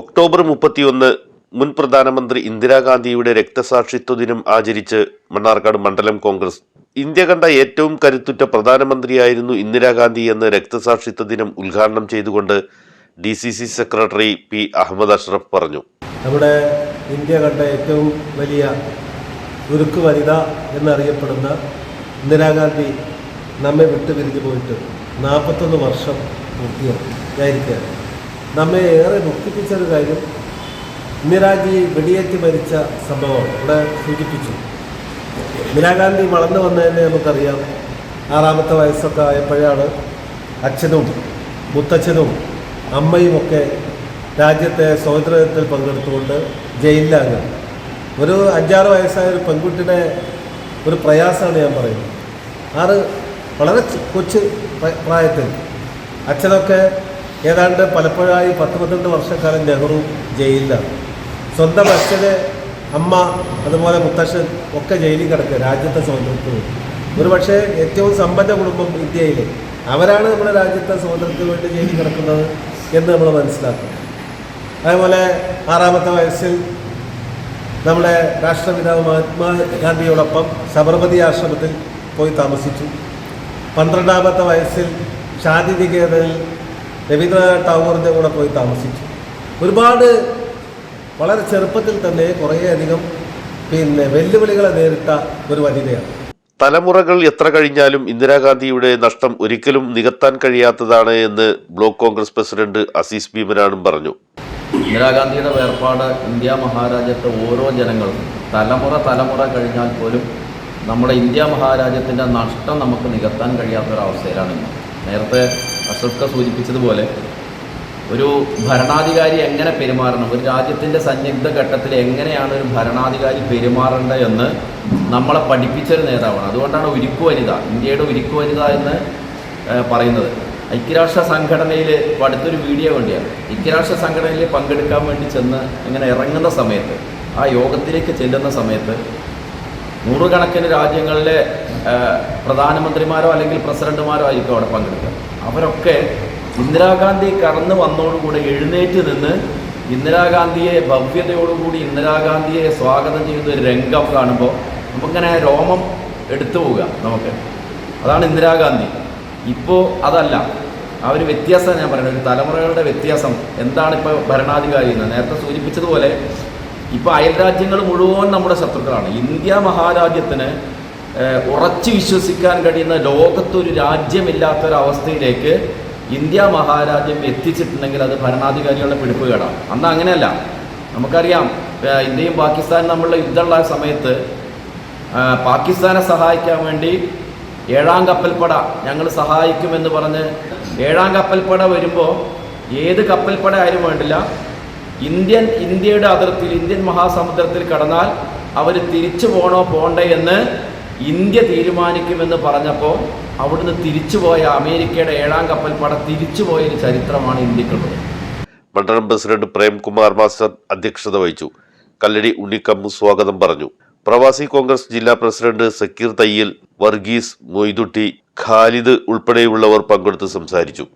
October മുപ്പത്തിയൊന്ന് മുൻ പ്രധാനമന്ത്രി ഇന്ദിരാഗാന്ധിയുടെ രക്തസാക്ഷിത്വ ദിനം ആചരിച്ച് മണ്ണാർക്കാട് മണ്ഡലം കോൺഗ്രസ്. ഇന്ത്യ കണ്ട ഏറ്റവും കരുത്തുറ്റ പ്രധാനമന്ത്രിയായിരുന്നു ഇന്ദിരാഗാന്ധി എന്ന് രക്തസാക്ഷിത്വ ദിനം ഉദ്ഘാടനം ചെയ്തുകൊണ്ട് D C C secretary P Ahammed Ashraf പറഞ്ഞു. നമ്മുടെ ഇന്ത്യ കണ്ട ഏറ്റവും വലിയ ഉരുക്ക് വനിത എന്നറിയപ്പെടുന്ന ഇന്ദിരാഗാന്ധി നമ്മെ വിട്ടുപിരിഞ്ഞു പോയിട്ട് നാൽപ്പത്തൊന്ന് വർഷം പൂർത്തിയായിരിക്കുകയാണ് നമ്മെ ഏറെ ദുഃഖിപ്പിച്ചൊരു കാര്യം ഇന്ദിരാജി വെടിയേറ്റ് മരിച്ച സംഭവം ഇവിടെ സൂചിപ്പിച്ചു. ഇന്ദിരാഗാന്ധി വളർന്നു വന്നതന്നെ നമുക്കറിയാം. ആറാമത്തെ വയസ്സൊക്കെ ആയപ്പോഴാണ് അച്ഛനും മുത്തച്ഛനും അമ്മയുമൊക്കെ രാജ്യത്തെ സ്വാതന്ത്ര്യത്തിൽ പങ്കെടുത്തുകൊണ്ട് ജയിലിലാകുക ഒരു അഞ്ചാറ് വയസ്സായ ഒരു പെൺകുട്ടിയുടെ ഒരു പ്രയാസമാണ് ഞാൻ പറയുന്നത്. ആറ് വളരെ കൊച്ചു പ്രായത്തിൽ അച്ഛനൊക്കെ ഏതാണ്ട് പലപ്പോഴായി പത്ത് പന്ത്രണ്ട് വർഷക്കാലം നെഹ്റു ജയിലിലാണ്. സ്വന്തം അച്ഛന് അമ്മ അതുപോലെ മുത്തശ്ശൻ ഒക്കെ ജയിലിൽ കിടക്കുക രാജ്യത്തെ സ്വാതന്ത്ര്യത്തിന് വേണ്ടി. ഒരു പക്ഷേ ഏറ്റവും സമ്പന്ന കുടുംബം ഇന്ത്യയിൽ അവരാണ് നമ്മുടെ രാജ്യത്തെ സ്വാതന്ത്ര്യത്തിന് വേണ്ടി ജയിലിൽ കിടക്കുന്നത് എന്ന് നമ്മൾ മനസ്സിലാക്കും. അതേപോലെ ആറാമത്തെ വയസ്സിൽ നമ്മുടെ രാഷ്ട്രപിതാവ് മഹാത്മാഗാന്ധിയോടൊപ്പം സബർമതി ആശ്രമത്തിൽ പോയി താമസിച്ചു. പന്ത്രണ്ടാമത്തെ വയസ്സിൽ ശാന്തിനികേതനിൽ നികേതനിൽ രവീന്ദ്രനാഥ് ടാഗോറിന്റെ കൂടെ പോയി താമസിച്ചു. ഒരുപാട് വളരെ ചെറുപ്പത്തിൽ തന്നെ കുറേയധികം പിന്നെ വെല്ലുവിളികളെ നേരിട്ട ഒരു വനിതയാണ്. തലമുറകൾ എത്ര കഴിഞ്ഞാലും ഇന്ദിരാഗാന്ധിയുടെ നഷ്ടം ഒരിക്കലും നികത്താൻ കഴിയാത്തതാണ് എന്ന് ബ്ലോക്ക് കോൺഗ്രസ് പ്രസിഡന്റ് അസീസ് ഭീമനാണും പറഞ്ഞു. ഇന്ദിരാഗാന്ധിയുടെ വേർപാട് ഇന്ത്യ മഹാരാജ്യത്തെ ഓരോ ജനങ്ങളും തലമുറ തലമുറ കഴിഞ്ഞാൽ പോലും നമ്മുടെ ഇന്ത്യ മഹാരാജ്യത്തിന്റെ നഷ്ടം നമുക്ക് നികത്താൻ കഴിയാത്തൊരവസ്ഥയിലാണ് ഇന്ന്. നേരത്തെ അഷ്റഫ്ക സൂചിപ്പിച്ചതുപോലെ ഒരു ഭരണാധികാരി എങ്ങനെ പെരുമാറണം? ഒരു രാജ്യത്തിന്റെ സന്നിഗ്ധ ഘട്ടത്തിൽ എങ്ങനെയാണ് ഒരു ഭരണാധികാരി പെരുമാറേണ്ടത് എന്ന് നമ്മളെ പഠിപ്പിച്ചൊരു നേതാവാണ്. അതുകൊണ്ടാണ് ഉരുക്കു വനിത ഇന്ത്യയുടെ ഉരുക്കു വനിത എന്ന് പറയുന്നത്. ഐക്യരാഷ്ട്ര സംഘടനയിൽ അടുത്തൊരു വീഡിയോ വേണ്ടിയാണ് ഐക്യരാഷ്ട്ര സംഘടനയിൽ പങ്കെടുക്കാൻ വേണ്ടി ചെന്ന് ഇങ്ങനെ ഇറങ്ങുന്ന സമയത്ത് ആ യോഗത്തിലേക്ക് ചെല്ലുന്ന സമയത്ത് നൂറുകണക്കിന് രാജ്യങ്ങളിലെ പ്രധാനമന്ത്രിമാരോ അല്ലെങ്കിൽ പ്രസിഡന്റുമാരോ ആയിരിക്കും അവിടെ പങ്കെടുക്കുക. അവരൊക്കെ ഇന്ദിരാഗാന്ധി കടന്നു വന്നതോടുകൂടി എഴുന്നേറ്റ് നിന്ന് ഇന്ദിരാഗാന്ധിയെ ഭവ്യതയോടുകൂടി ഇന്ദിരാഗാന്ധിയെ സ്വാഗതം ചെയ്യുന്ന ഒരു രംഗം കാണുമ്പോൾ നമുക്കിങ്ങനെ രോമം എടുത്തു പോവുക നമുക്ക്. അതാണ് ഇന്ദിരാഗാന്ധി. ഇപ്പോൾ അതല്ല. ആ ഒരു വ്യത്യാസം ഞാൻ പറയുന്നത്. ഒരു തലമുറകളുടെ വ്യത്യാസം. എന്താണ് ഇപ്പോൾ ഭരണാധികാരി എന്ന്? നേരത്തെ സൂചിപ്പിച്ചതുപോലെ ഇപ്പോൾ അയൽരാജ്യങ്ങൾ മുഴുവൻ നമ്മുടെ ശത്രുക്കളാണ്. ഇന്ത്യ മഹാരാജ്യത്തിന് ഉറച്ചു വിശ്വസിക്കാൻ കഴിയുന്ന ലോകത്തൊരു രാജ്യമില്ലാത്തൊരവസ്ഥയിലേക്ക് ഇന്ത്യ മഹാരാജ്യം എത്തിച്ചിട്ടുണ്ടെങ്കിൽ അത് ഭരണാധികാരികളുടെ പിടിപ്പുകേടാണ് അന്ന് അങ്ങനെയല്ല. നമുക്കറിയാം ഇന്ത്യയും പാകിസ്ഥാനും തമ്മിലുള്ള യുദ്ധമുള്ള സമയത്ത് പാകിസ്ഥാനെ സഹായിക്കാൻ വേണ്ടി ഏഴാം കപ്പൽപ്പട ഞങ്ങൾ സഹായിക്കുമെന്ന് പറഞ്ഞ് ഏഴാം കപ്പൽപ്പട വരുമ്പോൾ ഏത് കപ്പൽപ്പട ആയാലും വേണ്ടില്ല ഇന്ത്യൻ ഇന്ത്യയുടെ അതിർത്തിയിൽ ഇന്ത്യൻ മഹാസമുദ്രത്തിൽ കടന്നാൽ അവർ തിരിച്ചു പോകണോ പോകണ്ടേ എന്ന് ഇന്ത്യ തീരുമാനിക്കുമെന്ന് പറഞ്ഞപ്പോൾ അവിടുന്ന് തിരിച്ചുപോയ അമേരിക്കയുടെ ഏഴാം കപ്പൽ പട തിരിച്ചു പോയൊരു ചരിത്രമാണ് ഇന്ത്യക്കുള്ളത്. മണ്ഡലം പ്രസിഡന്റ് പ്രേംകുമാർ മാസ്റ്റർ അധ്യക്ഷത വഹിച്ചു. കല്ലടി ഉണ്ണിക്കമ്മു സ്വാഗതം പറഞ്ഞു. പ്രവാസി കോൺഗ്രസ് ജില്ലാ പ്രസിഡന്റ് സക്കീർ തയ്യൽ വർഗീസ് മൊയ്തുട്ടി ഖാലിദ് ഉൾപ്പെടെയുള്ളവർ പങ്കെടുത്ത് സംസാരിച്ചു.